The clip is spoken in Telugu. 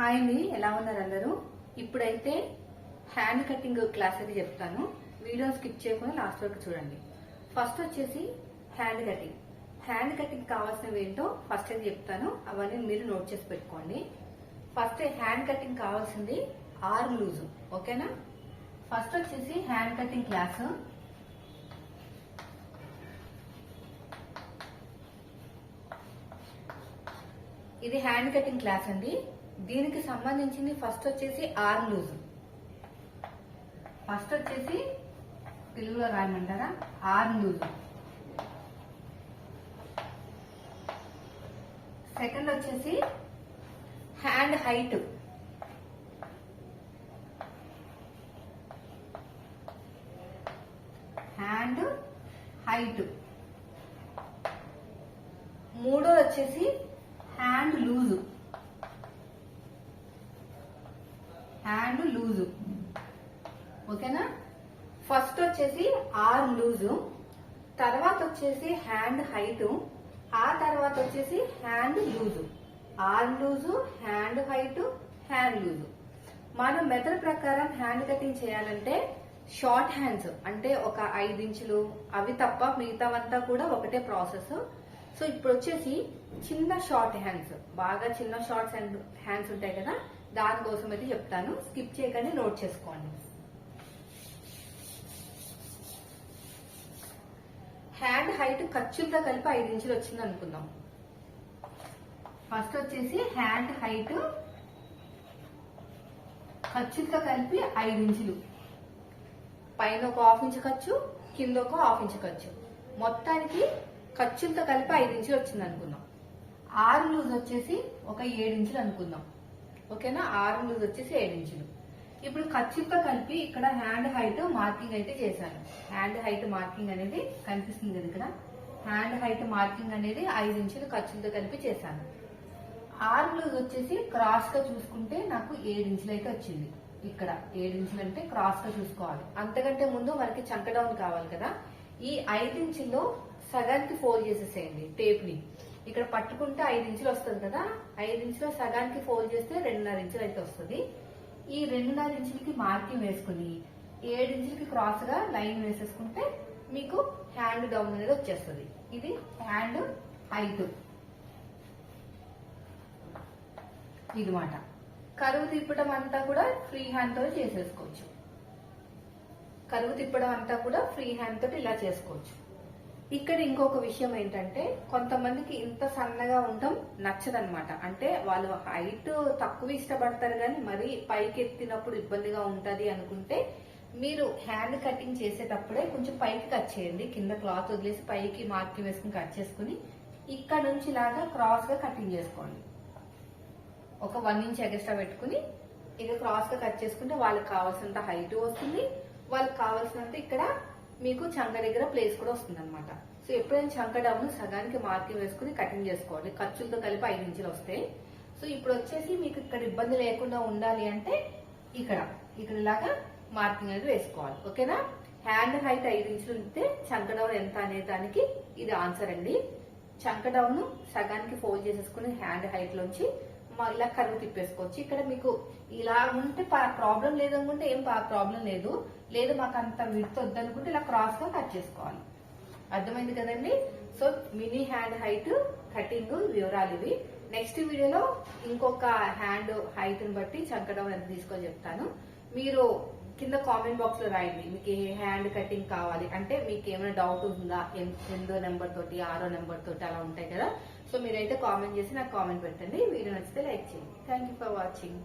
హాయ్ అండి ఎలా ఉన్నారు అందరూ? ఇప్పుడైతే హ్యాండ్ కటింగ్ క్లాస్ అయితే చెప్తాను. వీడియో స్కిప్ చేయకుండా లాస్ట్ వరకు చూడండి. ఫస్ట్ వచ్చేసి హ్యాండ్ కటింగ్ హ్యాండ్ కటింగ్ కావాల్సినవి ఏంటో ఫస్ట్ అయితే చెప్తాను. అవన్నీ మీరు నోట్ చేసి పెట్టుకోండి. ఫస్ట్ హ్యాండ్ కటింగ్ కావాల్సింది ఆర్మ్ లూజు ఓకేనా? ఫస్ట్ వచ్చేసి హ్యాండ్ కటింగ్ క్లాస్ ఇది హ్యాండ్ కటింగ్ క్లాస్ అండి. దీనికి సంబంధించింది ఫస్ట్ వచ్చేసి ఆర్మ్ లూజ్ ఫస్ట్ వచ్చేసి తెలుగులో రాయమంటారా? ఆర్మ్ లూజ్ సెకండ్ వచ్చేసి హ్యాండ్ హైట్ హ్యాండ్ హైట్ మూడో వచ్చేసి హ్యాండ్ లూజు హ్యాండ్ లూజు. ఓకేనా? ఫస్ట్ వచ్చేసి ఆర్మ్ లూజు తర్వాత వచ్చేసి హ్యాండ్ హైటు ఆ తర్వాత వచ్చేసి hand loose. Arm loose hand height hand loose. మనం మెథడ్ ప్రకారం హ్యాండ్ కటింగ్ చేయాలంటే షార్ట్ హ్యాండ్స్ అంటే ఒక ఐదు ఇంచులు అవి తప్ప మిగతావంతా కూడా ఒకటే ప్రాసెస్. సో ఇప్పుడు వచ్చేసి చిన్న షార్ట్ హ్యాండ్స్. బాగా చిన్న షార్ట్స్ అండ్ హ్యాండ్స్ ఉంటాయి కదా దానికోసం అయితే చెప్తాను. స్కిప్ చేయకండి నోట్ చేసుకోండి. హ్యాండ్ హైట్ ఖర్చులతో కలిపి ఐదు ఇంచులు వచ్చింది అనుకుందాం. ఫస్ట్ వచ్చేసి హ్యాండ్ హైట్ ఖర్చులతో కలిపి ఐదు ఇంచులు. పైన ఒక హాఫ్ ఇంచ్ ఖర్చు కింద ఒక హాఫ్ ఇంచ్ ఖర్చు. మొత్తానికి ఖర్చులతో కలిపి ఐదు ఇంచులు వచ్చింది అనుకుందాం. ఆరు లూజ్ వచ్చేసి ఒక ఏడు ఇంచులు అనుకుందాం. ఓకేనా? ఆరు లూజ్ వచ్చేసి ఏడు ఇంచులు. ఇప్పుడు ఖర్చులతో కలిపి ఇక్కడ హ్యాండ్ హైట్ మార్కింగ్ అయితే చేశాను. హ్యాండ్ హైట్ మార్కింగ్ అనేది కనిపిస్తుంది కదా ఇక్కడ. హ్యాండ్ హైట్ మార్కింగ్ అనేది ఐదు ఇంచులు ఖర్చులతో కలిపి చేశాను. ఆర్మ్ లూజ్ వచ్చేసి క్రాస్గా చూసుకుంటే నాకు ఏడు ఇంచులు అయితే వచ్చింది. ఇక్కడ ఏడు ఇంచులు అంటే క్రాస్గా చూసుకోవాలి. అంతకంటే ముందు మనకి చంక డౌన్ కావాలి కదా. ఈ ఐదు ఇంచుల్లో సగానికి ఫోల్డ్ చేసేసేయండి టేప్ని. ఇక్కడ పట్టుకుంటే ఐదు ఇంచులు వస్తుంది కదా ఐదు ఇంచులో సగానికి ఫోల్డ్ చేస్తే రెండున్నర ఇంచులు అయితే వస్తుంది. ఈ రెండున్నర ఇంచులకి మార్కింగ్ వేసుకుని ఏడు ఇంచులకి క్రాస్గా లైన్ వేసేసుకుంటే మీకు హ్యాండ్ డౌన్ అనేది వచ్చేస్తుంది. ఇది హ్యాండ్ హైట్ ఇదిమాట. కరువు తిప్పడం అంతా కూడా ఫ్రీ హ్యాండ్తో చేసేసుకోవచ్చు. కరువు తిప్పడం అంతా కూడా ఫ్రీ హ్యాండ్ తోటి ఇలా చేసుకోవచ్చు. ఇక్కడ ఇంకొక విషయం ఏంటంటే కొంతమందికి ఇంత సన్నగా ఉండడం నచ్చదనమాట అంటే వాళ్ళు హైట్ తక్కువ ఇష్టపడతారు కానీ మరీ పైకి ఎత్తినప్పుడు ఇబ్బందిగా ఉంటది అనుకుంటే మీరు హ్యాండ్ కటింగ్ చేసేటప్పుడే కొంచెం పైకి కట్ చేయండి. కింద క్లాత్ వదిలేసి పైకి మార్కింగ్ వేసుకుని కట్ చేసుకుని ఇక్కడ నుంచి ఇలాగా క్రాస్గా కటింగ్ చేసుకోండి. ఒక వన్ ఇంచ్ ఎగస్ట్రా పెట్టుకుని ఇక క్రాస్గా కట్ చేసుకుంటే వాళ్ళకి కావాల్సినంత హైట్ వస్తుంది. వాళ్ళకి కావాల్సినంత ఇక్కడ మీకు చంక దగ్గర ప్లేస్ కూడా వస్తుంది అనమాట సో ఎప్పుడైనా చంక డౌన్ సగానికి మార్కింగ్ వేసుకుని కటింగ్ చేసుకోవాలి. ఖర్చులతో కలిపి ఐదు ఇంచులు వస్తాయి. సో ఇప్పుడు వచ్చేసి మీకు ఇక్కడ ఇబ్బంది లేకుండా ఉండాలి అంటే ఇక్కడ ఇక్కడ ఇలాగా మార్కింగ్ అనేది వేసుకోవాలి. ఓకేనా హ్యాండ్ హైట్ ఐదు ఇంచులు ఉంటే చంక డౌన్ ఎంత అనే దానికి ఇది ఆన్సర్ అండి. చంక డౌన్ సగానికి ఫోల్డ్ చేసేసుకుని హ్యాండ్ హైట్ లోంచి ఇలా కరువు తిప్పేసుకోవచ్చు. ఇక్కడ మీకు ఇలా ఉంటే ప్రాబ్లం లేదనుకుంటే ఏం ప్రాబ్లం లేదు. లేదు మాకు అంత విత్ వద్దనుకుంటే ఇలా క్రాస్గా కట్ చేసుకోవాలి. అర్థమైంది కదండి? So mini hand height cutting వివరాలు ఇవి. నెక్స్ట్ వీడియోలో ఇంకొక హ్యాండ్ హైట్ని బట్టి చంకడం ఎంత తీసుకొని చెప్తాను. మీరు కింద కామెంట్ బాక్స్లో రాయండి. మీకు ఏ హ్యాండ్ కటింగ్ కావాలి అంటే మీకు ఏమైనా డౌట్ ఉందా? ఎన్- ఎనిమిదో నెంబర్ తోటి ఆరో నెంబర్ తోటి అలా ఉంటాయి కదా. సో మీరైతే కామెంట్ చేసి నాకు కామెంట్ పెట్టండి. వీడియో నచ్చితే లైక్ చేయండి. Thank you for watching